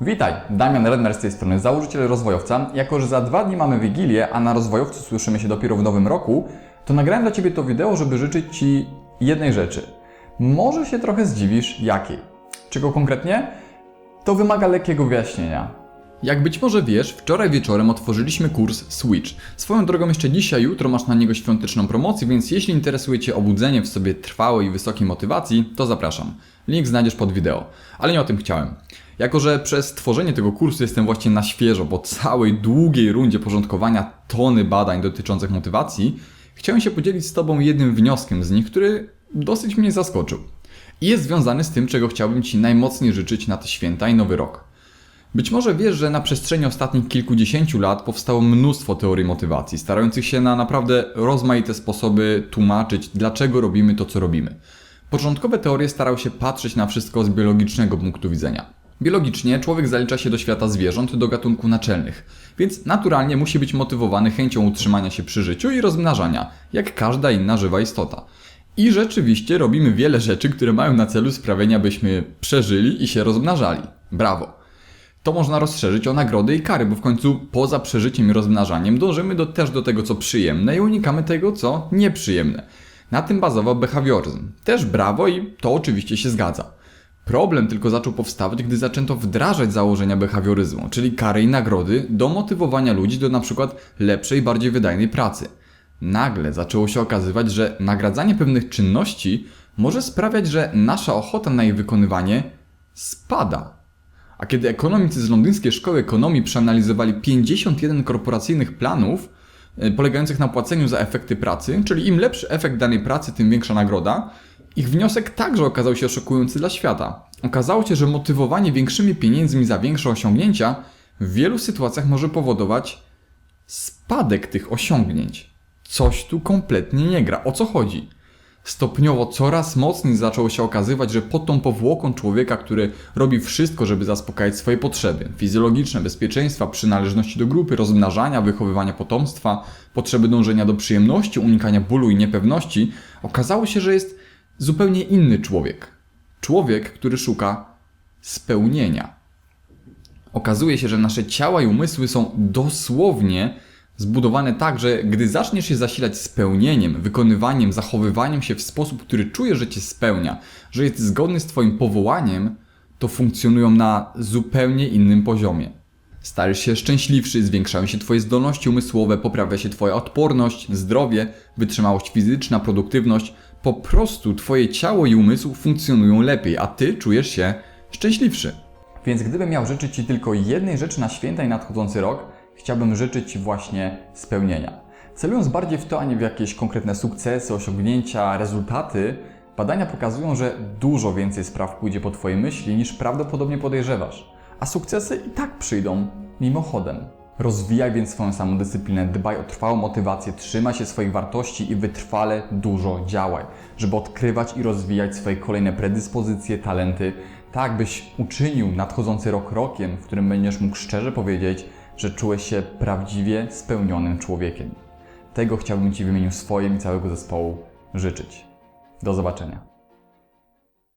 Witaj, Damian Redmer z tej strony, założyciel rozwojowca. Jako, że za dwa dni mamy Wigilię, a na rozwojowcu słyszymy się dopiero w nowym roku, to nagrałem dla Ciebie to wideo, żeby życzyć Ci jednej rzeczy. Może się trochę zdziwisz, jakiej. Czego konkretnie? To wymaga lekkiego wyjaśnienia. Jak być może wiesz, wczoraj wieczorem otworzyliśmy kurs Switch. Swoją drogą jeszcze dzisiaj, jutro masz na niego świąteczną promocję, więc jeśli interesuje Cię obudzenie w sobie trwałej i wysokiej motywacji, to zapraszam. Link znajdziesz pod wideo. Ale nie o tym chciałem. Jako, że przez tworzenie tego kursu jestem właśnie na świeżo, po całej długiej rundzie porządkowania tony badań dotyczących motywacji, chciałem się podzielić z Tobą jednym wnioskiem z nich, który dosyć mnie zaskoczył. I jest związany z tym, czego chciałbym Ci najmocniej życzyć na te święta i nowy rok. Być może wiesz, że na przestrzeni ostatnich kilkudziesięciu lat powstało mnóstwo teorii motywacji, starających się na naprawdę rozmaite sposoby tłumaczyć, dlaczego robimy to, co robimy. Początkowe teorie starały się patrzeć na wszystko z biologicznego punktu widzenia. Biologicznie człowiek zalicza się do świata zwierząt, do gatunku naczelnych, więc naturalnie musi być motywowany chęcią utrzymania się przy życiu i rozmnażania, jak każda inna żywa istota. I rzeczywiście robimy wiele rzeczy, które mają na celu sprawienie, byśmy przeżyli i się rozmnażali. Brawo! To można rozszerzyć o nagrody i kary, bo w końcu poza przeżyciem i rozmnażaniem dążymy do, też do tego, co przyjemne i unikamy tego, co nieprzyjemne. Na tym bazował behawioryzm. Też brawo i to oczywiście się zgadza. Problem tylko zaczął powstawać, gdy zaczęto wdrażać założenia behawioryzmu, czyli kary i nagrody, do motywowania ludzi do przykład lepszej, bardziej wydajnej pracy. Nagle zaczęło się okazywać, że nagradzanie pewnych czynności może sprawiać, że nasza ochota na ich wykonywanie spada. A kiedy ekonomicy z londyńskiej szkoły ekonomii przeanalizowali 51 korporacyjnych planów polegających na płaceniu za efekty pracy, czyli im lepszy efekt danej pracy, tym większa nagroda, ich wniosek także okazał się szokujący dla świata. Okazało się, że motywowanie większymi pieniędzmi za większe osiągnięcia w wielu sytuacjach może powodować spadek tych osiągnięć. Coś tu kompletnie nie gra. O co chodzi? Stopniowo coraz mocniej zaczęło się okazywać, że pod tą powłoką człowieka, który robi wszystko, żeby zaspokajać swoje potrzeby fizjologiczne, bezpieczeństwa, przynależności do grupy, rozmnażania, wychowywania potomstwa, potrzeby dążenia do przyjemności, unikania bólu i niepewności, okazało się, że jest zupełnie inny człowiek. Człowiek, który szuka spełnienia. Okazuje się, że nasze ciała i umysły są dosłownie zbudowane tak, że gdy zaczniesz się zasilać spełnieniem, wykonywaniem, zachowywaniem się w sposób, który czujesz, że cię spełnia, że jest zgodny z Twoim powołaniem, to funkcjonują na zupełnie innym poziomie. Stajesz się szczęśliwszy, zwiększają się Twoje zdolności umysłowe, poprawia się Twoja odporność, zdrowie, wytrzymałość fizyczna, produktywność. Po prostu Twoje ciało i umysł funkcjonują lepiej, a Ty czujesz się szczęśliwszy. Więc gdybym miał życzyć Ci tylko jednej rzeczy na święta i nadchodzący rok, chciałbym życzyć właśnie spełnienia. Celując bardziej w to, a nie w jakieś konkretne sukcesy, osiągnięcia, rezultaty, badania pokazują, że dużo więcej spraw pójdzie po Twojej myśli niż prawdopodobnie podejrzewasz. A sukcesy i tak przyjdą mimochodem. Rozwijaj więc swoją samodyscyplinę, dbaj o trwałą motywację, trzymaj się swoich wartości i wytrwale dużo działaj, żeby odkrywać i rozwijać swoje kolejne predyspozycje, talenty, tak byś uczynił nadchodzący rok rokiem, w którym będziesz mógł szczerze powiedzieć, że czułeś się prawdziwie spełnionym człowiekiem. Tego chciałbym Ci w imieniu swoim i całego zespołu życzyć. Do zobaczenia.